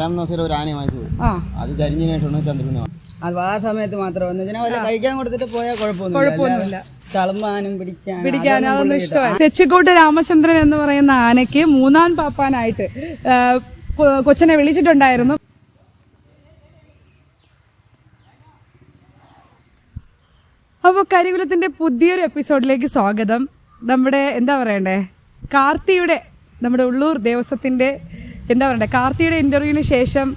ദിവസം ഒരു ആനയെ വാങ്ങിച്ചു പോയി അത് ചരിഞ്ഞിനായിട്ടാണ് ചന്ദ്രനെ അത് ആ സമയത്ത് മാത്രം വന്നു വെച്ചാൽ വല്ല കഴിക്കാൻ കൊടുത്തിട്ട് പോയാൽ കുഴപ്പമൊന്നുമില്ല. തളമ്പാനും പിടിക്കാൻ പിടിക്കാൻ അതൊന്നും ഇഷ്ടമായി തെച്ചിക്കോട്ട് രാമചന്ദ്രൻ എന്ന് പറയുന്ന ആനയ്ക്ക് മൂന്നാം പാപ്പാനായിട്ട് കൊച്ചിനെ വിളിച്ചിട്ടുണ്ടായിരുന്നു. അപ്പോൾ കരികുലത്തിന്റെ പുതിയൊരു എപ്പിസോഡിലേക്ക് സ്വാഗതം. നമ്മുടെ എന്താ പറയണ്ടേ? കാർത്തിയുടെ നമ്മുടെ ഉള്ളൂർ ദേവസ്വത്തിന്റെ എന്താ പറയണ്ടേ കാർത്തിയുടെ ഇന്റർവ്യൂവിന് ശേഷം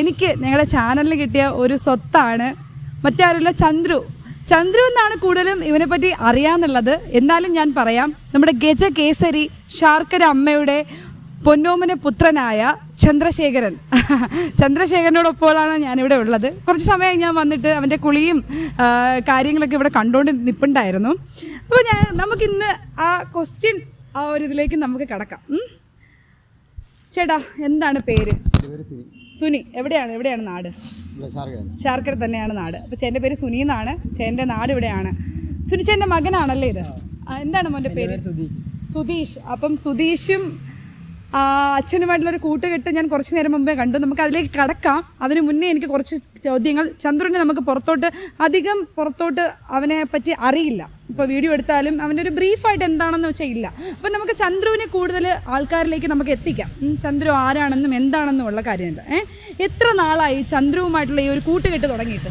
എനിക്ക് ഞങ്ങളുടെ ചാനലിൽ കിട്ടിയ ഒരു സ്വത്താണ് മറ്റാരുള്ള ചന്ദ്രു. ചന്ദ്രു എന്നാണ് കൂടുതലും ഇവനെപ്പറ്റി പറ്റി അറിയാന്നുള്ളത്. എന്നാലും ഞാൻ പറയാം നമ്മുടെ ഗജ കേസരി ശാർക്കര അമ്മയുടെ പൊന്നോമന പുത്രനായ ചന്ദ്രശേഖരൻ. ചന്ദ്രശേഖരനോടൊപ്പമാണ് ഞാനിവിടെ ഉള്ളത്. കുറച്ച് സമയം ഞാൻ വന്നിട്ട് അവന്റെ കുളിയും കാര്യങ്ങളൊക്കെ ഇവിടെ കണ്ടുകൊണ്ട് നിൽപ്പുണ്ടായിരുന്നു അപ്പോൾ ഞാൻ നമുക്കിന്ന് ആ ക്വസ്റ്റ്യൻ ആ ഒരു ഇതിലേക്ക് നമുക്ക് കിടക്കാം? ചേട്ടാ എന്താണ് പേര്? സുനി. എവിടെയാണ്? എവിടെയാണ് നാട്? ശാർക്കര തന്നെയാണ് നാട്. അപ്പോൾ ചേന്റെ പേര് സുനി എന്നാണ്. ചേന്റെ നാട് ഇവിടെയാണ്. സുനി ചേന്റെ മകനാണല്ലേ ഇത്? എന്താണ് മോന്റെ പേര്? സുധീഷ്. അപ്പം സുധീഷും അച്ഛനുമായിട്ടുള്ളൊരു കൂട്ടുകെട്ട് ഞാൻ കുറച്ച് നേരം മുമ്പേ കണ്ടു. നമുക്ക് അതിലേക്ക് കടക്കാം. അതിനു മുന്നേ എനിക്ക് കുറച്ച് ചോദ്യങ്ങൾ. ചന്ദ്രനെ നമുക്ക് പുറത്തോട്ട് അധികം പുറത്തോട്ട് അവനെ പറ്റി അറിയില്ല. ഇപ്പോൾ വീഡിയോ എടുത്താലും അവന്റെ ഒരു ബ്രീഫായിട്ട് എന്താണെന്ന് വെച്ചാൽ ഇല്ല. അപ്പം നമുക്ക് ചന്ദ്രുവിനെ കൂടുതൽ ആൾക്കാരിലേക്ക് നമുക്ക് എത്തിക്കാം. ചന്ദ്രു ആരാണെന്നും എന്താണെന്നും ഉള്ള കാര്യമില്ല ഏഹ് എത്ര നാളായി ചന്ദ്രുവുമായിട്ടുള്ള ഈ ഒരു കൂട്ടുകെട്ട് തുടങ്ങിയിട്ട്?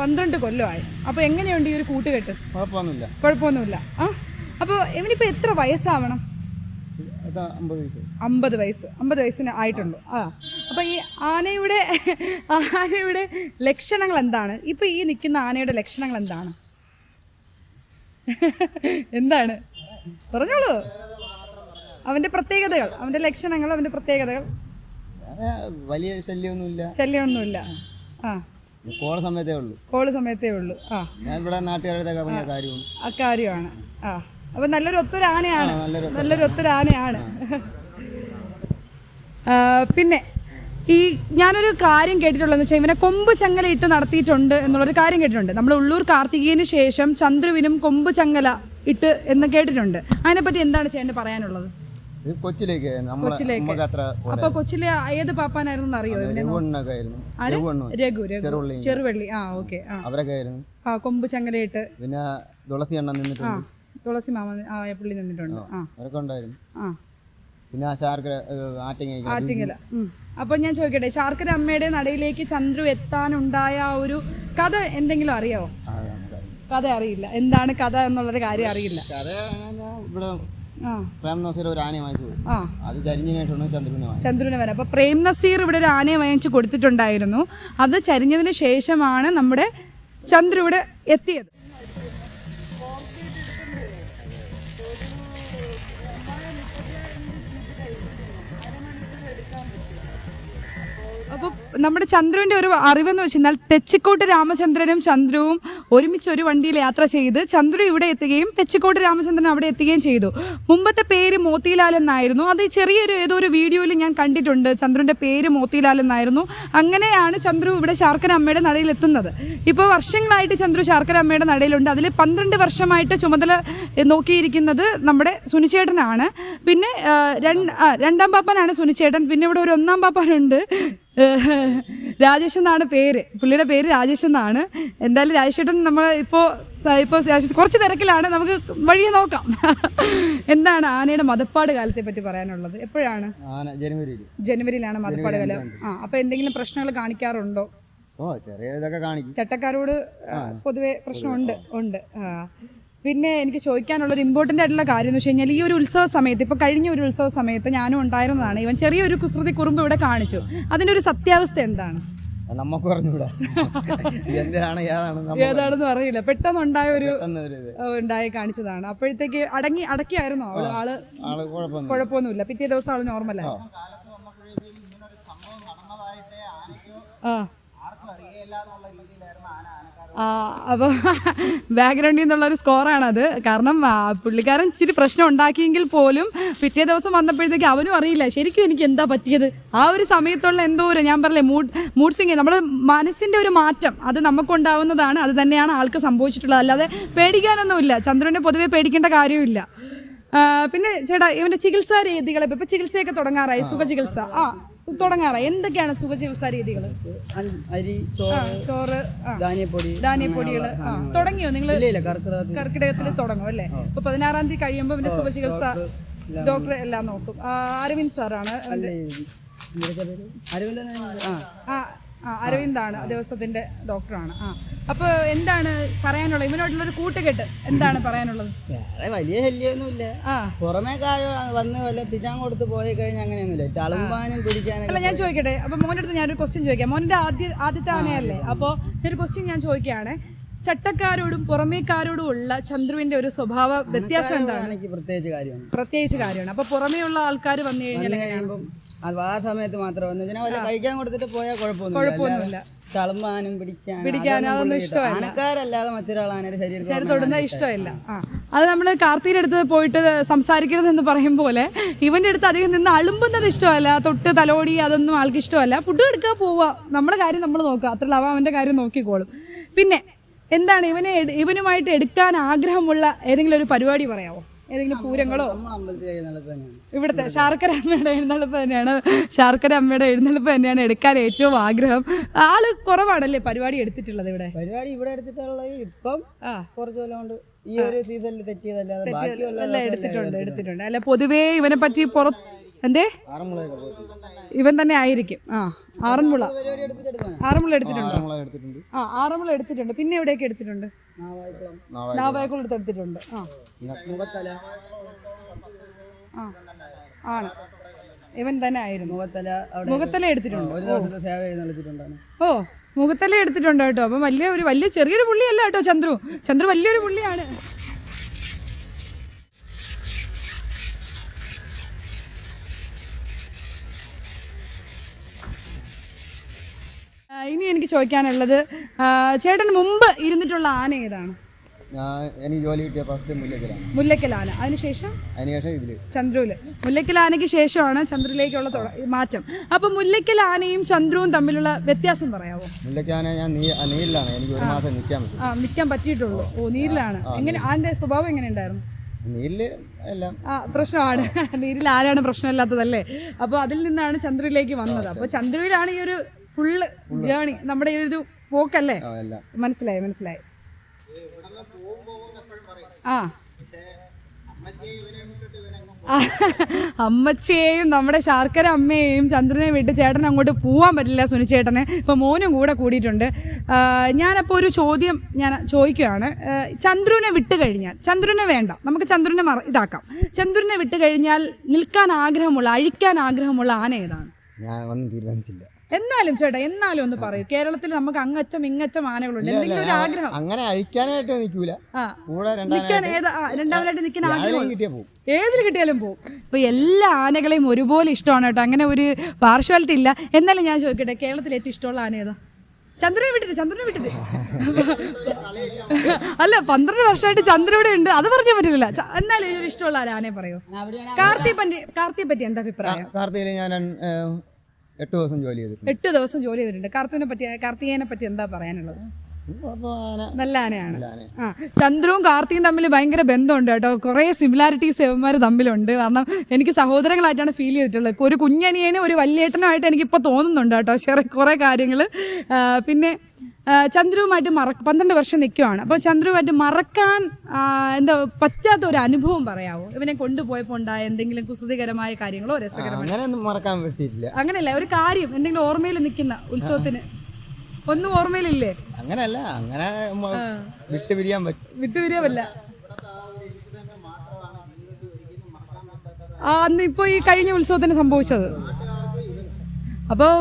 പന്ത്രണ്ട് കൊല്ലമായി. അപ്പോൾ എങ്ങനെയുണ്ട് ഈ ഒരു കൂട്ടുകെട്ട്? കുഴപ്പമൊന്നുമില്ല. കുഴപ്പമൊന്നുമില്ല. ആ? അപ്പോൾ ഇവനിപ്പോൾ എത്ര വയസ്സാവണം? അമ്പത് വയസ്സ്. അമ്പത് വയസ്സ്. അമ്പത് വയസ്സിന് ആയിട്ടുള്ളൂ ആ. അപ്പോൾ ഈ ആനയുടെ ആനയുടെ ലക്ഷണങ്ങൾ എന്താണ്? ഇപ്പോൾ ഈ നിൽക്കുന്ന ആനയുടെ ലക്ഷണങ്ങൾ എന്താണ്? എന്താണ്? പറഞ്ഞോളൂ. അവന്റെ പ്രത്യേകതകൾ. അവന്റെ ലക്ഷണങ്ങൾ അവന്റെ പ്രത്യേകതകൾ. വലിയ ശല്യമൊന്നുമില്ല. ശല്യമൊന്നുമില്ല. ആ. കോൾ സമയത്തേ ഉള്ളൂ. കോൾ സമയത്തേ ഉള്ളൂ. ആ. ഞാൻ ഇവിടെ നാട്ടുകാരുടെ കാര്യമാണ്. അക്കാര്യമാണ് ആ. അപ്പം നല്ലൊരു ഒത്തൊരു ആനയാണ് നല്ലൊരു ഒത്തൊരാനയാണ്. ഒത്തൊരു ആനയാണ് പിന്നെ ഈ ഞാനൊരു കാര്യം കേട്ടിട്ടുള്ളതെന്ന് വെച്ചാൽ ഇവനെ കൊമ്പ് ചങ്ങല ഇട്ട് നടത്തിയിട്ടുണ്ട് എന്നുള്ളൊരു കാര്യം കേട്ടിട്ടുണ്ട്. നമ്മൾ ഉള്ളൂർ കാർത്തികേയന് ശേഷം ചന്ദ്രുവിനും കൊമ്പ് ചങ്ങല ഇട്ട് എന്ന് കേട്ടിട്ടുണ്ട്. അതിനെപ്പറ്റി എന്താണ് ചേട്ടന് പറയാനുള്ളത്? കൊച്ചിലേക്ക് കൊച്ചിലേക്ക്. അപ്പൊ കൊച്ചിലെ ഏത് പാപ്പാനായിരുന്നു അറിയോ? രഘു ചെറുവള്ളി. ആ ഓക്കെ അവരൊക്കെ ആ കൊമ്പ് ചങ്ങലയിട്ട് പിന്നെ തുളസി എണ്ണ നിന്നിട്ടുണ്ട്. തുളസി മാമ പുള്ളി നിന്നിട്ടുണ്ട്. ആ. അവരൊക്കെ ഉണ്ടായിരുന്നു. ആ. പിന്നെ ശാർക്കര ആറ്റിങ്ങ ആറ്റിങ്ങല. അപ്പൊ ഞാൻ ചോദിക്കട്ടെ ശാർക്കര അമ്മയുടെ നടയിലേക്ക് ചന്ദ്രു എത്താനുണ്ടായ ആ ഒരു കഥ എന്തെങ്കിലും അറിയാവോ? കഥ അറിയില്ല. എന്താണ് കഥ എന്നുള്ളൊരു കാര്യം അറിയില്ല. കഥ ഇവിടെ പ്രേം നസീർ ഒരു ആനയെ വാങ്ങിച്ചു ആ. അത് ചന്ദ്രന് വരെ. അപ്പോൾ പ്രേം നസീർ ഇവിടെ ഒരു ആനയെ വാങ്ങിച്ചു കൊടുത്തിട്ടുണ്ടായിരുന്നു. അത് ചരിഞ്ഞതിന് ശേഷമാണ് നമ്മുടെ ചന്ദ്രു ഇവിടെ എത്തിയത്. നമ്മുടെ ചന്ദ്രുവിന്റെ ഒരു അറിവെന്ന് വെച്ച് കഴിഞ്ഞാൽ തെച്ചിക്കോട്ട് രാമചന്ദ്രനും ചന്ദ്രുവും ഒരുമിച്ച് ഒരു വണ്ടിയിൽ യാത്ര ചെയ്ത് ചന്ദ്രു ഇവിടെ എത്തുകയും തെച്ചിക്കോട്ട് രാമചന്ദ്രൻ അവിടെ എത്തുകയും ചെയ്തു. മുമ്പത്തെ പേര് മോത്തിലാൽ എന്നായിരുന്നു. അത് ചെറിയൊരു ഏതോ ഒരു വീഡിയോയിൽ ഞാൻ കണ്ടിട്ടുണ്ട്. ചന്ദ്രുവിന്റെ പേര് മോത്തിലാൽ എന്നായിരുന്നു. അങ്ങനെയാണ് ചന്ദ്രു ഇവിടെ ശാർക്കര അമ്മയുടെ നടയിൽ എത്തുന്നത്. ഇപ്പോൾ വർഷങ്ങളായിട്ട് ചന്ദ്രു ശാർക്കര അമ്മയുടെ നടയിലുണ്ട്. അതിൽ പന്ത്രണ്ട് വർഷമായിട്ട് ചുമതല നോക്കിയിരിക്കുന്നത് നമ്മുടെ സുനിച്ചേട്ടനാണ്. പിന്നെ രണ്ടാം പാപ്പനാണ് സുനിച്ചേട്ടൻ. പിന്നെ ഇവിടെ ഒരു ഒന്നാം പാപ്പാനുണ്ട്. രാജേഷ് എന്നാണ് പേര്. പുള്ളിയുടെ പേര് രാജേഷ് എന്നാണ്. എന്തായാലും രാജേഷേട്ടൻ നമ്മൾ ഇപ്പോൾ ഇപ്പോൾ കുറച്ച് തിരക്കിലാണ്. നമുക്ക് വഴിയെ നോക്കാം. എന്താണ് ആനയുടെ മതപ്പാട് കാലത്തെ പറ്റി പറയാനുള്ളത്? എപ്പോഴാണ്? ജനുവരിയിലാണ് മതപ്പാട് കാലം. ആ അപ്പോൾ എന്തെങ്കിലും പ്രശ്നങ്ങൾ കാണിക്കാറുണ്ടോ? ചെറിയ കാണിക്കും. ചട്ടക്കാരോട് പൊതുവെ പ്രശ്നമുണ്ട് ഉണ്ട്. ആ. പിന്നെ എനിക്ക് ചോദിക്കാനുള്ള ഒരു ഇമ്പോർട്ടന്റ് ആയിട്ടുള്ള കാര്യം എന്ന് വെച്ച് കഴിഞ്ഞാൽ ഈ ഒരു ഉത്സവ സമയത്ത് ഇപ്പോൾ കഴിഞ്ഞ ഒരു ഉത്സവ സമയത്ത് ഞാനും ഉണ്ടായിരുന്നതാണ്. ഇവൻ ചെറിയൊരു കുസൃതി കുറുമ്പ് ഇവിടെ കാണിച്ചു. അതിന്റെ ഒരു സത്യാവസ്ഥ എന്താണ്? നമുക്ക് പറഞ്ഞുകൂടാ എന്തിനാണ് ഏതാണ് ഏതാണെന്ന് അറിയില്ല. പെട്ടെന്ന് ഉണ്ടായ ഒരു ഉണ്ടായി കാണിച്ചതാണ്. അപ്പോഴത്തേക്ക് അടങ്ങി അടക്കിയായിരുന്നു അവൾ? ആൾ ആൾ കുഴപ്പമൊന്നും കുഴപ്പമൊന്നുമില്ല. പിറ്റേ ദിവസം ആൾ നോർമലായി ആ. ആ. അപ്പോൾ ബാക്ക്ഗ്രൗണ്ടിൽ നിന്നുള്ള ഒരു സ്കോറാണത് കാരണം പുള്ളിക്കാരൻ ഇച്ചിരി പ്രശ്നം ഉണ്ടാക്കിയെങ്കിൽ പോലും പിറ്റേ ദിവസം വന്നപ്പോഴത്തേക്ക് അവനും അറിയില്ല. ശരിക്കും എനിക്ക് എന്താ പറ്റിയത്? ആ ഒരു സമയത്തുള്ള എന്തോ ഒരു ഞാൻ പറഞ്ഞില്ലേ മൂഡ് മൂഡ് സ്വിങ് നമ്മുടെ മനസ്സിന്റെ ഒരു മാറ്റം അത് നമുക്കുണ്ടാവുന്നതാണ്. അത് തന്നെയാണ് ആൾക്ക് സംഭവിച്ചിട്ടുള്ളത്. അല്ലാതെ പേടിക്കാനൊന്നുമില്ല. ചന്ദ്രനെ പൊതുവേ പേടിക്കേണ്ട കാര്യമില്ല പിന്നെ ചേട്ടാ ഇവന്റെ ചികിത്സാ രീതികളെ ഇപ്പം ചികിത്സയൊക്കെ തുടങ്ങാറായി. സുഖ ചികിത്സ. ആ. തുടങ്ങാറായി എന്തൊക്കെയാണ് സുഖചികിത്സാ രീതികൾ അരി ചോറ് ധാന്യപ്പൊടി ധാന്യപ്പൊടികൾ തുടങ്ങിയോ നിങ്ങൾ കർക്കിടകത്തിൽ തുടങ്ങും അല്ലേ? ഇപ്പൊ പതിനാറാം തീയതി കഴിയുമ്പോൾ പിന്നെ സുഖചികിത്സ ഡോക്ടർ എല്ലാം നോക്കും. അരവിന്ദ് സാറാണ് ആ അരവിന്ദാണ് ദിവസത്തിന്റെ ഡോക്ടറാണ്. ആ. അപ്പോൾ എന്താണ് പറയാനുള്ളത്? ഇവനോട്ടുള്ള ഒരു കൂട്ടുകെട്ട് എന്താണ് പറയാനുള്ളത്? വേറെ വലിയ ശല്യമൊന്നുമില്ല പുറമേ കാര്യം വന്ന് വല്ല തിന്നാൻ കൊടുത്ത് പോയി കഴിഞ്ഞാൽ അങ്ങനെയൊന്നുമില്ല. തളുമ്പാനും അല്ല ഞാൻ ചോദിക്കട്ടെ? അപ്പൊ മോന്റെ അടുത്ത് ഞാനൊരു ക്വസ്റ്റ്യൻ ചോദിക്കാം. മോന്റെ ആദ്യ ആദ്യത്തെ ആനയല്ലേ? അപ്പോൾ ഒരു ക്വസ്റ്റ്യൻ ഞാൻ ചോദിക്കുകയാണ്. ചട്ടക്കാരോടും പുറമേക്കാരോടും ഉള്ള ചന്ദ്രുവിന്റെ ഒരു സ്വഭാവ വ്യത്യാസം എന്താണ്? പ്രത്യേകിച്ച് കാര്യമാണ് പ്രത്യേകിച്ച് കാര്യമാണ്. അപ്പൊ പുറമേ ഉള്ള ആൾക്കാർ വന്നു കഴിഞ്ഞാൽ അത് ആ സമയത്ത് മാത്രം വല്ല കഴിക്കാൻ കൊടുത്തിട്ട് പോയാൽ കുഴപ്പമൊന്നുമില്ല. കുഴപ്പമൊന്നുമില്ല. തളുമ്പാനും പിടിക്കാനും അതൊന്നും ഇഷ്ടമല്ല. ആനക്കാരല്ലാതെ ശരി തൊടുന്ന ഇഷ്ടമില്ല. അത് നമ്മൾ കാർത്തിയുടെ അടുത്ത് പോയിട്ട് സംസാരിക്കരുത് എന്ന് പറയും പോലെ ഇവന്റെ അടുത്ത് അധികം നിന്ന് അളുമ്പുന്നത് ഇഷ്ടമല്ല തൊട്ട് തലോടി അതൊന്നും ആൾക്ക് ഇഷ്ടമല്ല. ഫുഡ് എടുക്കാൻ പോവുക നമ്മുടെ കാര്യം നമ്മൾ നോക്കുക. അത്ര അവൻ അവന്റെ കാര്യം നോക്കിക്കോളും. പിന്നെ എന്താണ് ഇവനെ ഇവനുമായിട്ട് എടുക്കാൻ ആഗ്രഹമുള്ള ഏതെങ്കിലും ഒരു പരിപാടി പറയാമോ ഏതെങ്കിലും പൂരങ്ങളോ? ഇവിടുത്തെ ശാർക്കര അമ്മയുടെ എഴുന്നള്ളിപ്പ് തന്നെയാണ്. ശാർക്കര അമ്മയുടെ എഴുന്നള്ളിപ്പ് തന്നെയാണ് എടുക്കാൻ ഏറ്റവും ആഗ്രഹം. ആൾ കുറവാണല്ലേ പരിപാടി എടുത്തിട്ടുള്ളത് ഇവിടെ? പരിപാടി ഇവിടെ എടുത്തിട്ടുള്ളത് ഇപ്പം കുറച്ച് കൊല്ലം കൊണ്ട് ഈ ഒരു സീസണിൽ തെറ്റിയതല്ലാതെ എടുത്തിട്ടുണ്ട് എടുത്തിട്ടുണ്ട്. അല്ല പൊതുവേ ഇവനെ പറ്റി പുറ എന്തേ? ഇവൻ തന്നെ ആയിരിക്കും. ആ ആറന്മുള. ആറന്മുള എടുത്തിട്ടുണ്ട്? ആ ആറന്മുള എടുത്തിട്ടുണ്ട്. പിന്നെ എവിടെയൊക്കെ എടുത്തിട്ടുണ്ട്? നാവായിക്കുളം. എടുത്ത് എടുത്തിട്ടുണ്ട്. ആ. ആ ആണ്. ഇവൻ തന്നെ ആയിരുന്നു. മുഖത്തല എടുത്തിട്ടുണ്ട്. ഓ മുഖത്തല എടുത്തിട്ടുണ്ട് കേട്ടോ. അപ്പം വലിയ ഒരു വലിയ ചെറിയൊരു പുള്ളിയല്ല കേട്ടോ ചന്ദ്രു. ചന്ദ്രു വലിയൊരു പുള്ളിയാണ്. ഇനി എനിക്ക് ചോദിക്കാനുള്ളത് ചേട്ടന് മുമ്പ് ഇരുന്നിട്ടുള്ള ആന ഏതാണ്? എനിക്ക് ജോലി കിട്ടിയ ഫസ്റ്റ് മുല്ലക്കലാണ് മുല്ലക്കൽ ആന അതിനുശേഷം? അതിനുശേഷം ഇതിൽ. ചന്ദ്രുവിൽ. മുല്ലക്കൽ ശേഷമാണ് ചന്ദ്രുലേക്കുള്ള മാറ്റം. അപ്പൊ മുല്ലക്കലാനയും ചന്ദ്രുവും തമ്മിലുള്ള വ്യത്യാസം പറയാമോ മുല്ലക്കാന ഞാൻ നീരിലാണ്. എനിക്ക് ഒരു മാസം നിൽക്കാൻ പറ്റും. ആ നിൽക്കാൻ പറ്റിയിട്ടുള്ളൂ. ഓ നീരിലാണ്. എങ്ങനെ ആന്റെ സ്വഭാവം എങ്ങനെ ഉണ്ടായിരുന്നു? നീരിൽ എല്ലാം. ആ പ്രശ്നമാണ്. നീരിൽ ആരാണ് പ്രശ്നമില്ലാത്തതല്ലേ? അപ്പോൾ അതിൽ നിന്നാണ് ചന്ദ്രയിലേക്ക് വന്നത്. അപ്പോൾ ചന്ദ്രയിലാണ് ഈ ഒരു ഫുള്ള് ജേണി നമ്മുടെ ഈ ഒരു പോക്കല്ലേ മനസ്സിലായി മനസ്സിലായി. ആ. അമ്മച്ചിയെയും നമ്മുടെ ശാർക്കര അമ്മയെയും ചന്ദ്രനെ വിട്ട് ചേട്ടൻ അങ്ങോട്ട് പോകാൻ പറ്റില്ല സുനിച്ചേട്ടന് ഇപ്പോൾ മോനും കൂടെ കൂടിയിട്ടുണ്ട്. ഞാനപ്പോൾ ഒരു ചോദ്യം ഞാൻ ചോദിക്കുകയാണ്. ചന്ദ്രനെ ചന്ദ്രുവിനെ വിട്ട് കഴിഞ്ഞാൽ ചന്ദ്രനെ വേണ്ട നമുക്ക് ചന്ദ്രനെ മറ ഇതാക്കാം. ചന്ദ്രനെ വിട്ട് കഴിഞ്ഞാൽ നിൽക്കാൻ ആഗ്രഹമുള്ള അഴിക്കാൻ ആഗ്രഹമുള്ള ആന ഏതാണ്? ഞാൻ ഒന്നും തീരുമാനിച്ചില്ല. എന്നാലും ചേട്ടാ എന്നാലും ഒന്ന് പറയൂ. കേരളത്തിൽ നമുക്ക് അങ്ങറ്റം ഇങ്ങറ്റം ആനകളുണ്ട്. എന്തെങ്കിലും ഒരു ആഗ്രഹം? അങ്ങനെ അഴിക്കാനായിട്ട് നിൽക്കൂല. ആ. കൂടെ നിൽക്കാൻ ഏതാ? രണ്ടാമതായിട്ട് നിൽക്കാൻ ആഗ്രഹം? ഏതിൽ കിട്ടിയാലും പോകും ഇപ്പൊ എല്ലാ ആനകളെയും ഒരുപോലെ ഇഷ്ടമാണ് കേട്ടോ. അങ്ങനെ ഒരു പാർഷ്വാലിറ്റി ഇല്ല. എന്നാലും ഞാൻ ചോദിക്കട്ടെ കേരളത്തിൽ ഏറ്റവും ഇഷ്ടമുള്ള ആന ഏതാ? ചന്ദ്രനെ വിട്ടിട്ട് ചന്ദ്രനെ വിട്ടിട്ട്. അല്ല പന്ത്രണ്ട് വർഷമായിട്ട് ചന്ദ്രൻ ഇവിടെ ഉണ്ട്. അത് പറഞ്ഞാൽ പറ്റില്ല എന്നാലും ഒരു ഇഷ്ടമുള്ള ആരാനെ ആനയെ പറയൂ. കാർത്തിയെ പറ്റി കാർത്തിയെ പറ്റി എന്താ അഭിപ്രായം? കാർത്തിയിൽ ഞാൻ എട്ട് ദിവസം ജോലി ചെയ്തിട്ടുണ്ട്. എട്ട് ദിവസം ജോലി ചെയ്തിട്ടുണ്ട്. കാർത്തുവിനെ പറ്റി കാർത്തികേനെ പറ്റി എന്താ പറയാനുള്ളത്? നല്ല ആനയാണ്. ആ ചന്ദ്രവും കാർത്തിയും തമ്മിൽ ഭയങ്കര ബന്ധമുണ്ട് കേട്ടോ. കുറേ സിമിലാരിറ്റീസ് ഇവന്മാർ തമ്മിലുണ്ട്. കാരണം എനിക്ക് സഹോദരങ്ങളായിട്ടാണ് ഫീൽ ചെയ്തിട്ടുള്ളത്. ഒരു കുഞ്ഞനിയനും ഒരു വല്യേട്ടനുമായിട്ട് എനിക്കിപ്പോൾ തോന്നുന്നുണ്ട് കേട്ടോ. ചെറിയ കുറേ കാര്യങ്ങൾ പിന്നെ ചന്ദ്രുവുമായിട്ട് മറ പന്ത്രണ്ട് വർഷം നിൽക്കുവാണ് അപ്പോൾ ചന്ദ്രുവുമായിട്ട് മറക്കാൻ എന്താ പറ്റാത്ത ഒരു അനുഭവം പറയാമോ ഇവനെ കൊണ്ടുപോയപ്പോൾ ഉണ്ടായ എന്തെങ്കിലും കുസൃതികരമായ കാര്യങ്ങളോ രസകരമായ അങ്ങനെയൊന്നും മറക്കാൻ അങ്ങനെയല്ല ഒരു കാര്യം എന്തെങ്കിലും ഓർമ്മയിൽ നിൽക്കുന്ന ഉത്സവത്തിന്. ഒന്നും ഓർമ്മയിലില്ലേ? അങ്ങനെയല്ല അങ്ങനെ വിട്ടുപിരിയാവല്ല ആ അന്ന് ഇപ്പോൾ ഈ കഴിഞ്ഞ ഉത്സവത്തിന് സംഭവിച്ചത്? അപ്പോൾ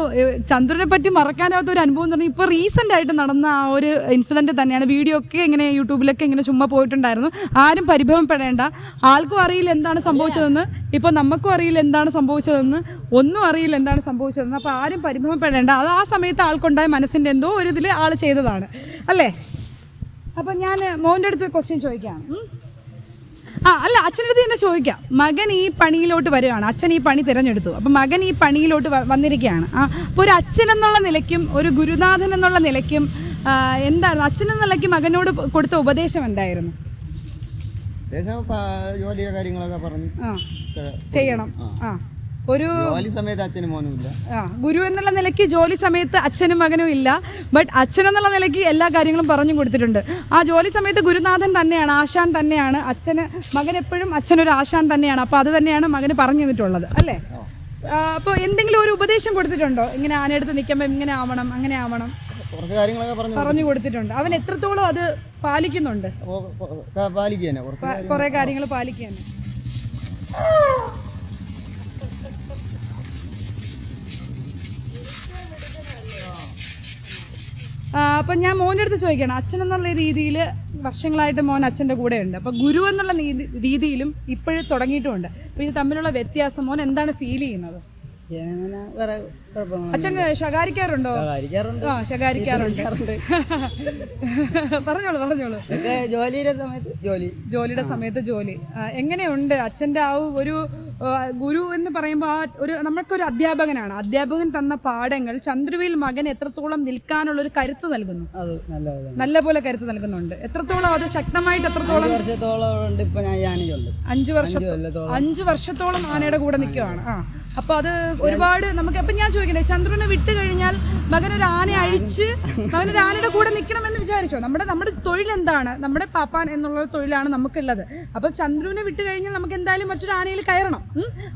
ചന്ദ്രനെ പറ്റി മറക്കാനാവാത്ത ഒരു അനുഭവം എന്ന് പറഞ്ഞാൽ ഇപ്പോൾ റീസെന്റ് ആയിട്ട് നടന്ന ആ ഒരു ഇൻസിഡന്റ് തന്നെയാണ്. വീഡിയോ ഒക്കെ ഇങ്ങനെ യൂട്യൂബിലൊക്കെ ഇങ്ങനെ ചുമ്മാ പോയിട്ടുണ്ടായിരുന്നു. ആരും പരിഭവപ്പെടേണ്ട. ആൾക്കും അറിയില്ല എന്താണ് സംഭവിച്ചതെന്ന്. ഇപ്പോൾ നമുക്കും അറിയില്ല എന്താണ് സംഭവിച്ചതെന്ന്. ഒന്നും അറിയില്ല എന്താണ് സംഭവിച്ചതെന്ന്. അപ്പോൾ ആരും പരിഭവപ്പെടേണ്ട. അത് ആ സമയത്ത് ആൾക്കുണ്ടായ മനസ്സിന്റെ എന്തോ ഒരു ഇതിൽ ആൾ ചെയ്തതാണ്. അല്ലേ? അപ്പം ഞാൻ മോന്റെ അടുത്ത് ക്വസ്റ്റ്യൻ ചോദിക്കാം. ഉം? ആ അല്ല അച്ഛന്റെ അടുത്ത് തന്നെ ചോദിക്കാം. മകൻ ഈ പണിയിലോട്ട് വരികയാണ്. അച്ഛൻ ഈ പണി തിരഞ്ഞെടുത്തു. അപ്പം മകൻ ഈ പണിയിലോട്ട് വന്നിരിക്കുകയാണ്. ആ അപ്പോൾ ഒരു അച്ഛൻ എന്നുള്ള നിലയ്ക്കും ഒരു ഗുരുനാഥൻ എന്നുള്ള നിലയ്ക്കും എന്താണ് എന്തായിരുന്നു? അച്ഛൻ എന്ന നിലയ്ക്ക് മകനോട് കൊടുത്ത ഉപദേശം എന്തായിരുന്നു? ജോലിയുടെ കാര്യങ്ങളൊക്കെ പറഞ്ഞു ചെയ്യണം. ആ. ഒരു ജോലി സമയത്ത് അച്ഛനും മോനും ഇല്ല. ആ ഗുരു എന്നുള്ള നിലയ്ക്ക് ജോലി സമയത്ത് അച്ഛനും മകനും ഇല്ല. ബട്ട് അച്ഛൻ എന്നുള്ള നിലയ്ക്ക് എല്ലാ കാര്യങ്ങളും പറഞ്ഞു കൊടുത്തിട്ടുണ്ട്. ആ ജോലി സമയത്ത് ഗുരുനാഥൻ തന്നെയാണ് ആശാൻ തന്നെയാണ്. അച്ഛന് മകൻ എപ്പോഴും അച്ഛനൊരു ആശാൻ തന്നെയാണ്. അപ്പോൾ അത് തന്നെയാണ് മകന് പറഞ്ഞു തന്നിട്ടുള്ളത് അല്ലേ? അപ്പോൾ എന്തെങ്കിലും ഒരു ഉപദേശം കൊടുത്തിട്ടുണ്ടോ? ഇങ്ങനെ ആനയെടുത്ത് നിൽക്കുമ്പോൾ ഇങ്ങനെ ആവണം അങ്ങനെ ആവണം? കുറച്ച് കാര്യങ്ങളൊക്കെ പറഞ്ഞു പറഞ്ഞു കൊടുത്തിട്ടുണ്ട്. അവൻ എത്രത്തോളം അത് പാലിക്കുന്നുണ്ട്? പാലിക്കുക കുറേ കാര്യങ്ങൾ പാലിക്കാൻ അപ്പം ഞാൻ മോന്റെ അടുത്ത് ചോദിക്കണം അച്ഛൻ എന്നുള്ള രീതിയിൽ വർഷങ്ങളായിട്ട് മോൻ അച്ഛന്റെ കൂടെ ഉണ്ട് അപ്പോൾ ഗുരു എന്നുള്ള രീതിയിലും ഇപ്പോഴും തുടങ്ങിയിട്ടുമുണ്ട്. അപ്പോൾ ഇത് തമ്മിലുള്ള വ്യത്യാസം മോൻ എന്താണ് ഫീൽ ചെയ്യുന്നത്? അച്ഛൻ ശകാരിക്കാറുണ്ടോ? കാരിക്കാറുണ്ട് ആ ശകാരിക്കാറുണ്ട്. പറഞ്ഞോളൂ പറഞ്ഞോളൂ. ജോലിയുടെ സമയത്ത് ജോലി. ജോലിയുടെ സമയത്ത് ജോലി. എങ്ങനെയുണ്ട് അച്ഛന്റെ ആ ഒരു ഗുരു എന്ന് പറയുമ്പോൾ ആ ഒരു നമ്മൾക്കൊരു അധ്യാപകനാണ്. അധ്യാപകൻ തന്ന പാഠങ്ങൾ ചന്ദ്രുവിൽ മകൻ എത്രത്തോളം നിൽക്കാനുള്ള ഒരു കരുത്ത് നൽകുന്നു? നല്ല പോലെ കരുത്ത് നൽകുന്നുണ്ട്. എത്രത്തോളം അത് ശക്തമായിട്ട് എത്രത്തോളം അഞ്ച് വർഷത്തോളം അഞ്ചു വർഷത്തോളം ആനയുടെ കൂടെ നിൽക്കുകയാണ് ആ. അപ്പൊ അത് ഒരുപാട് നമുക്ക് അപ്പൊ ഞാൻ ചോദിക്കുന്നത് ചന്ദ്രനെ വിട്ട് കഴിഞ്ഞാൽ മകനൊരു ആന അഴിച്ച് മകനൊരു ആനയുടെ കൂടെ നിൽക്കണമെന്ന് വിചാരിച്ചോ? നമ്മുടെ നമ്മുടെ തൊഴിൽ എന്താണ്? നമ്മുടെ പാപ്പാൻ എന്നുള്ള തൊഴിലാണ് നമുക്കുള്ളത്. അപ്പൊ ചന്ദ്രുവിനെ വിട്ട് കഴിഞ്ഞാൽ നമുക്ക് എന്തായാലും മറ്റൊരു ആനയിൽ കയറണം.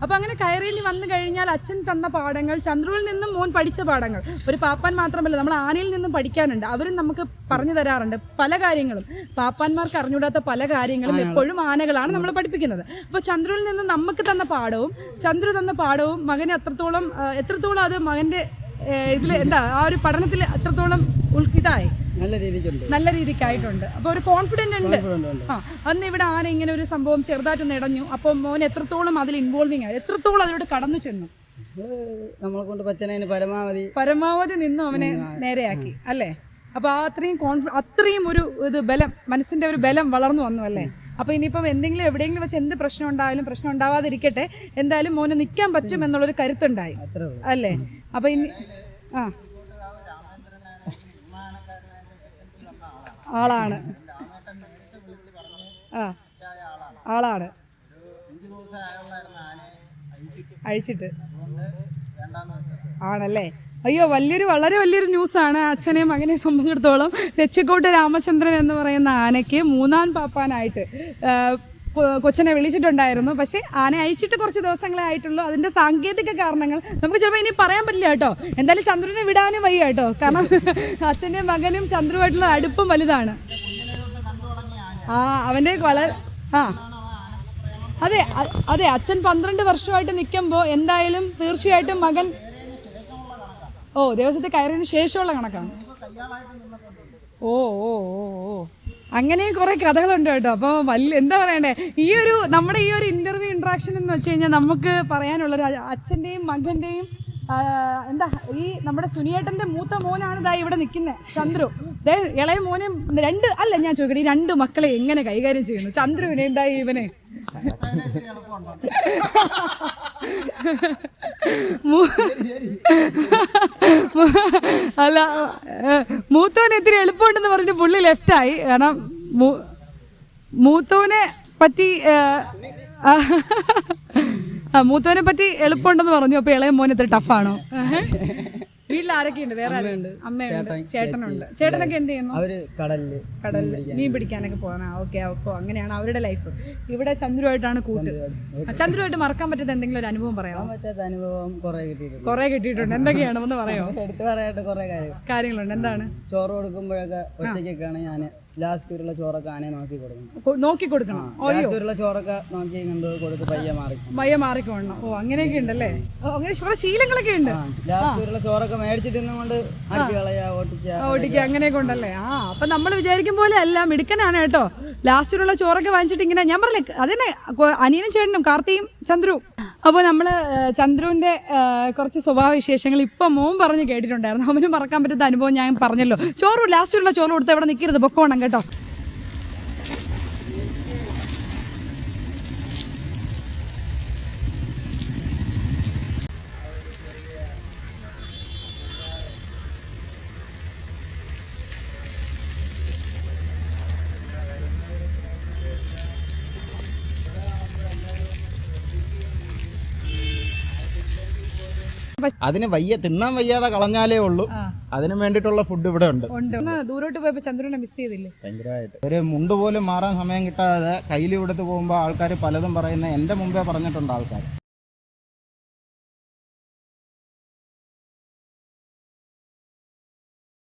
അപ്പൊ അങ്ങനെ കയറേണ്ടി വന്നു കഴിഞ്ഞാൽ അച്ഛൻ തന്ന പാഠങ്ങൾ ചന്ദ്രുവിൽ നിന്നും മോൻ പഠിച്ച പാഠങ്ങൾ. ഒരു പാപ്പാൻ മാത്രമല്ല നമ്മൾ ആനയിൽ നിന്നും പഠിക്കാനുണ്ട്. അവരും നമുക്ക് പറഞ്ഞു തരാറുണ്ട് പല കാര്യങ്ങളും. പാപ്പാന്മാർക്ക് അറിഞ്ഞുകൂടാത്ത പല കാര്യങ്ങളും എപ്പോഴും ആനകളാണ് നമ്മൾ പഠിപ്പിക്കുന്നത്. അപ്പോൾ ചന്ദ്രുവിൽ നിന്ന് നമുക്ക് തന്ന പാഠവും ചന്ദ്രു തന്ന പാഠവും മകനെ അത്രത്തോളം എത്രത്തോളം അത് മകന്റെ ഇതിൽ എന്താ ആ ഒരു പഠനത്തിൽ അത്രത്തോളം ഇതായി. നല്ല രീതിക്കുണ്ട്. നല്ല രീതിക്കായിട്ടുണ്ട്. അപ്പോൾ ഒരു കോൺഫിഡന്റ് ഉണ്ട്. ആ അന്ന് ഇവിടെ ആന ഇങ്ങനെ ഒരു സംഭവം ചെറുതായിട്ടൊന്ന് ഇടഞ്ഞു. അപ്പോൾ മോൻ എത്രത്തോളം അതിൽ ഇൻവോൾവിങ് ആയി? എത്രത്തോളം അതിലോട്ട് കടന്നു ചെന്നു? നമ്മളെ കൊണ്ട് പറ്റുന്നതിന് പരമാവധി പരമാവധി നിന്നു അവനെ നേരെയാക്കി അല്ലേ? അപ്പോൾ അത്രയും കോൺഫി അത്രയും ഒരു ഇത് ബലം മനസ്സിന്റെ ഒരു ബലം വളർന്നു വന്നു അല്ലേ? അപ്പോൾ ഇനിയിപ്പം എന്തെങ്കിലും എവിടെയെങ്കിലും വെച്ച് എന്ത് പ്രശ്നം ഉണ്ടായാലും പ്രശ്നം ഉണ്ടാവാതിരിക്കട്ടെ. എന്തായാലും മോനെ നിൽക്കാൻ പറ്റും എന്നുള്ളൊരു കരുത്തുണ്ടായി. അല്ലേ? അപ്പോൾ ഇനി ആ. ആളാണ്. ആ. ആളാണ്. അഴിച്ചിട്ട്. ആണല്ലേ? അയ്യോ വലിയൊരു വളരെ വലിയൊരു ന്യൂസാണ്. അച്ഛനെയും മകനെ സംബന്ധിച്ചിടത്തോളം തെച്ചിക്കോട്ട് രാമചന്ദ്രൻ എന്ന് പറയുന്ന ആനയ്ക്ക് മൂന്നാം പാപ്പാനായിട്ട് കൊച്ചനെ വിളിച്ചിട്ടുണ്ടായിരുന്നു. പക്ഷേ ആന അഴിച്ചിട്ട് കുറച്ച് ദിവസങ്ങളെ ആയിട്ടുള്ളൂ. അതിന്റെ സാങ്കേതിക കാരണങ്ങൾ നമുക്ക് ചിലപ്പോൾ ഇനി പറയാൻ പറ്റില്ല കേട്ടോ. എന്തായാലും ചന്ദ്രനെ വിടാനും വയ്യ കേട്ടോ. കാരണം അച്ഛന്റെ മകനും ചന്ദ്രുമായിട്ടുള്ള അടുപ്പം വലുതാണ്. ആ അവന്റെ വളരെ ആ. അതെ അതെ അച്ഛൻ പന്ത്രണ്ട് വർഷമായിട്ട് നിൽക്കുമ്പോൾ എന്തായാലും തീർച്ചയായിട്ടും മകൻ ഓ ദേവസ്വത്തിൽ കയറിയതിന് ശേഷമുള്ള കണക്കാണ്. ഓ ഓ ഓ ഓ. അങ്ങനെയും കുറേ കഥകളുണ്ട് കേട്ടോ. അപ്പോൾ വലിയ എന്താ പറയണ്ടേ? ഈ ഒരു നമ്മുടെ ഈ ഒരു ഇന്റർവ്യൂ ഇൻട്രാക്ഷൻ എന്ന് വെച്ച് കഴിഞ്ഞാൽ നമുക്ക് പറയാനുള്ളൊരു അ- അച്ഛന്റെയും മകന്റെയും എന്താ ഈ നമ്മുടെ സുനിയേട്ടന്റെ മൂത്ത മോനാണ് ഇതാ ഇവിടെ നിൽക്കുന്നത് ചന്ദ്രു. ഇളയ മോനെ രണ്ട് അല്ല ഞാൻ ചോദിക്കട്ടെ ഈ രണ്ട് മക്കളെ എങ്ങനെ കൈകാര്യം ചെയ്യുന്നു? ചന്ദ്രുവിനെ എന്താ ഇവനെ അല്ല മൂത്തവന് ഇത്തിരി എളുപ്പമുണ്ടെന്ന് പറഞ്ഞ് പുള്ളി ലെഫ്റ്റായി. കാരണം മൂത്തവനെ പറ്റി മൂത്തവനെ പറ്റി എളുപ്പമുണ്ടെന്ന് പറഞ്ഞു. അപ്പോൾ ഇളയ മോൻ ഇത്ര ടഫാണോ വീട്ടിൽ ആരൊക്കെയുണ്ട് വേറെ ആരുണ്ട് അമ്മയുണ്ട് ചേട്ടനുണ്ട്. ചേട്ടനൊക്കെ എന്ത് ചെയ്യുന്നു? അവർ കടലിൽ കടലിൽ മീൻ പിടിക്കാനൊക്കെ പോകാനാ ഓക്കെ അപ്പോൾ അങ്ങനെയാണ് അവരുടെ ലൈഫ്. ഇവിടെ ചന്ദ്രുവായിട്ടാണ് കൂട്ട്. ചന്ദ്രുമായിട്ട് ചന്ദ്രുവായിട്ട് മറക്കാൻ പറ്റുന്ന എന്തെങ്കിലും ഒരു അനുഭവം പറയാമോ? പറ്റാത്ത അനുഭവം കുറെ കിട്ടിയിട്ടുണ്ട്. കുറേ കിട്ടിയിട്ടുണ്ട്. എന്തൊക്കെയാണ് ഒന്ന് പറയാമോ? എടുത്തു പറയാനായിട്ട് കുറെ കാര്യം കാര്യങ്ങളുണ്ട്. എന്താണ്? ചോറ് കൊടുക്കുമ്പോഴൊക്കെ ഒറ്റയ്ക്കൊക്കെയാണ് ഞാൻ ലാസ്റ്റ് ഉരുള്ള ചോറൊക്കെ ആനയെ നോക്കി കൊടുക്കണം. കൊ- നോക്കി കൊടുക്കണം. ലാസ്റ്റ് ഉള്ള ചോറൊക്കെ നോക്കി കണ്ടു കൊടുത്ത് പയ്യെ മാറി. മയ മാറിക്കോണം ഓ അങ്ങനെയൊക്കെ ഉണ്ടല്ലേ? ഓ, അങ്ങനെ കുറെ ശീലങ്ങളൊക്കെ ഉണ്ട്. ലാസ്റ്റ് ചോറൊക്കെ മേടിച്ച് തിന്നുകൊണ്ട് അടിച്ച് കളയാ ഓട്ടിച്ച ഓടിക്കുക അങ്ങനെയൊക്കെ ഉണ്ടല്ലേ? ആ അപ്പൊ നമ്മൾ വിചാരിക്കും പോലെ അല്ല മിടുക്കനാണ് കേട്ടോ. ലാസ്റ്റിലുള്ള ചോറൊക്കെ വാങ്ങിച്ചിട്ട് ഇങ്ങനെ ഞാൻ പറഞ്ഞില്ലേ അതന്നെ കൊ- അനിയനും ചേട്ടനും കാർത്തിയും ചന്ദ്രു അപ്പോൾ നമ്മൾ ചന്ദ്രുവിന്റെ കുറച്ച് സ്വഭാവ വിശേഷങ്ങൾ ഇപ്പം മോൻ പറഞ്ഞ് കേട്ടിട്ടുണ്ടായിരുന്നു. അവന് മറക്കാൻ പറ്റാത്ത അനുഭവം ഞാൻ പറഞ്ഞല്ലോ. ചോറ് ലാസ്റ്റിലുള്ള ചോറ് കൊടുത്ത് അവിടെ നിൽക്കരുത് പൊക്കോണം കേട്ടോ. അതിന് വയ്യ തിന്നാൻ വയ്യാതെ കളഞ്ഞാലേ ഉള്ളൂ. അതിന് വേണ്ടിയിട്ടുള്ള ഫുഡ് ഇവിടെ ഉണ്ട്. ദൂരോട്ട് പോയപ്പോ ചന്ദ്രനെ മിസ് ചെയ്തില്ലേ? ഭയങ്കരമായിട്ട്. ഒരു മുണ്ട് പോലും മാറാൻ സമയം കിട്ടാതെ കയ്യിൽ ഇവിടുത്തെ പോകുമ്പോൾ ആൾക്കാർ പലതും പറയുന്ന എന്റെ മുമ്പേ പറഞ്ഞിട്ടുണ്ട് ആൾക്കാർ